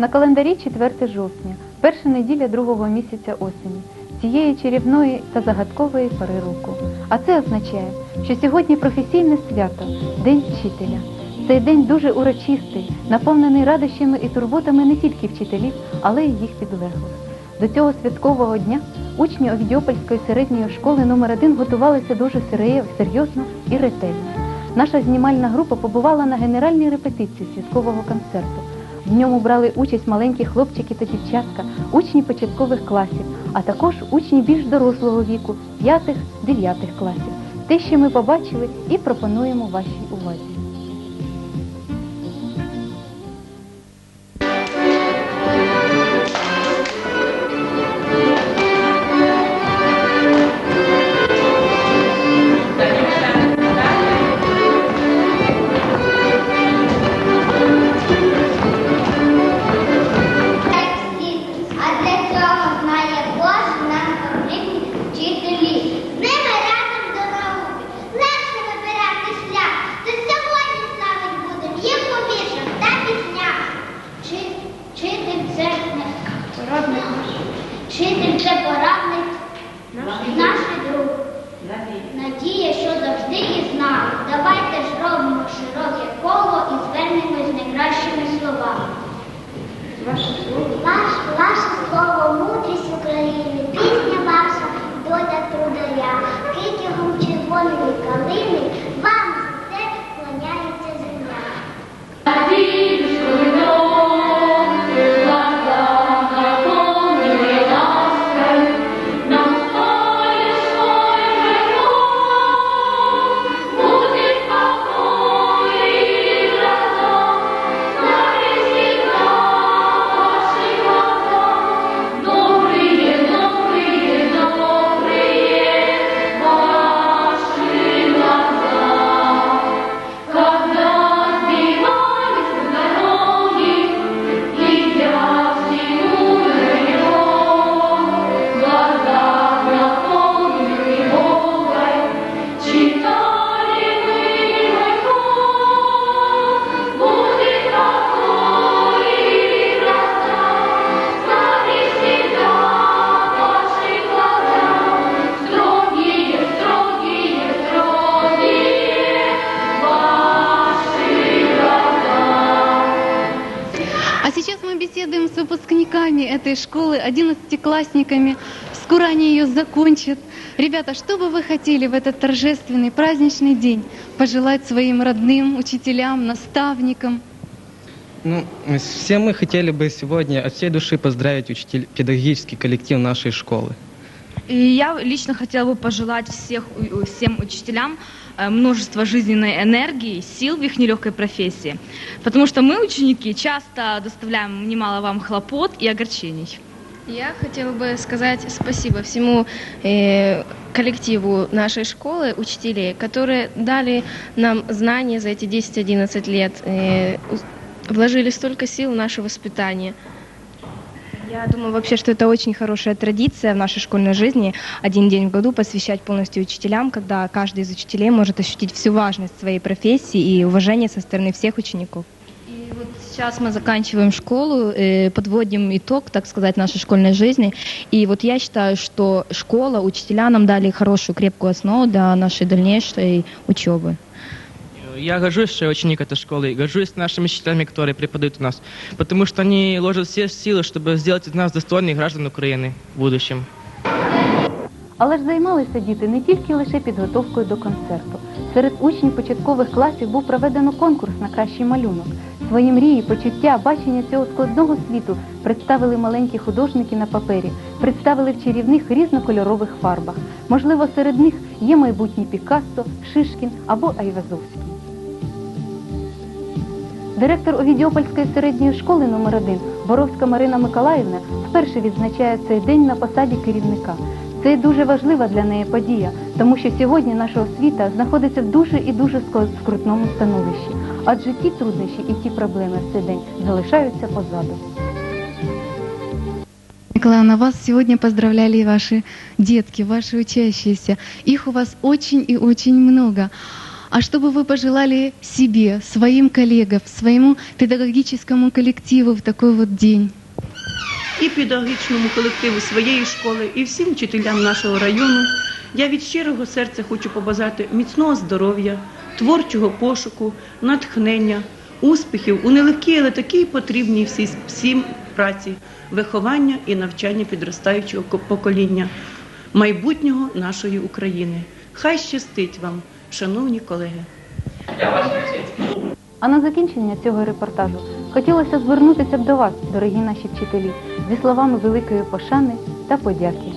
На календарі 4 жовтня, перша неділя другого місяця осені, цієї чарівної та загадкової пори року. А це означає, що сьогодні професійне свято День вчителя. Цей день дуже урочистий, наповнений радощами і турботами не тільки вчителів, але й їх підлеглих. До цього святкового дня учні Овідіопольської середньої школи номер 1 готувалися дуже серйозно і ретельно. Наша знімальна група побувала на генеральній репетиції святкового концерту. В ньому брали участь маленькі хлопчики та дівчатка, учні початкових класів, а також учні більш дорослого віку, 5-9 класів. Те, що ми побачили, і пропонуємо вашій увазі. этой школы, одиннадцатиклассниками. Скоро они ее закончат. Ребята, что бы вы хотели в этот торжественный праздничный день пожелать своим родным, учителям, наставникам? Ну, все мы хотели бы сегодня от всей души поздравить учитель, педагогический коллектив нашей школы. И я лично хотела бы пожелать всех, всем учителям э, множество жизненной энергии, сил в их нелегкой профессии. Потому что мы, ученики, часто доставляем немало вам хлопот и огорчений. Я хотела бы сказать спасибо всему э, коллективу нашей школы, учителей, которые дали нам знания за эти 10-11 лет, э, вложили столько сил в наше воспитание. Я думаю вообще, что это очень хорошая традиция в нашей школьной жизни. Один день в году посвящать полностью учителям, когда каждый из учителей может ощутить всю важность своей профессии и уважение со стороны всех учеников. И вот сейчас мы заканчиваем школу, э, подводим итог, так сказать, нашей школьной жизни. И вот я считаю, что школа, учителя нам дали хорошую, крепкую основу для нашей дальнейшей учебы. Я горжусь, что я ученик этой школы, и горжусь нашими учителями, которые преподают у нас, потому что они ложат все силы, чтобы сделать из нас достойных граждан Украины в будущем. Але ж займалися діти не тільки лише підготовкою до концерту. Серед учнів початкових класів був проведено конкурс на кращий малюнок. Свої мрії, почуття, бачення цього складного світу представили маленькі художники на папері, представили в чарівних різнокольорових фарбах. Можливо, серед них є майбутній Пікассо, Шишкін або Айвазовський. Директор Овідіопольської середньої школи номер 1 Боровська Марина Миколаївна вперше відзначає цей день на посаді керівника. Це дуже важлива для неї подія, тому що сьогодні наша освіта знаходиться в дуже і дуже скрутному становищі. Адже ті труднощі і ті проблеми в цей день залишаються позаду. Николаевна, вас сегодня поздравляли ваши детки, ваши учащиеся. Их у вас очень и очень много. А что бы вы пожелали себе, своим коллегам, своему педагогическому коллективу в такой вот день? і педагогічному колективу своєї школи, і всім вчителям нашого району. Я від щирого серця хочу побажати міцного здоров'я, творчого пошуку, натхнення, успіхів у нелегкій, але такій потрібній всі, всім праці, виховання і навчання підростаючого ко- покоління, майбутнього нашої України. Хай щастить вам, шановні колеги. А на закінчення цього репортажу хотілося звернутися б до вас, дорогі наші вчителі, зі словами великої пошани та подяки.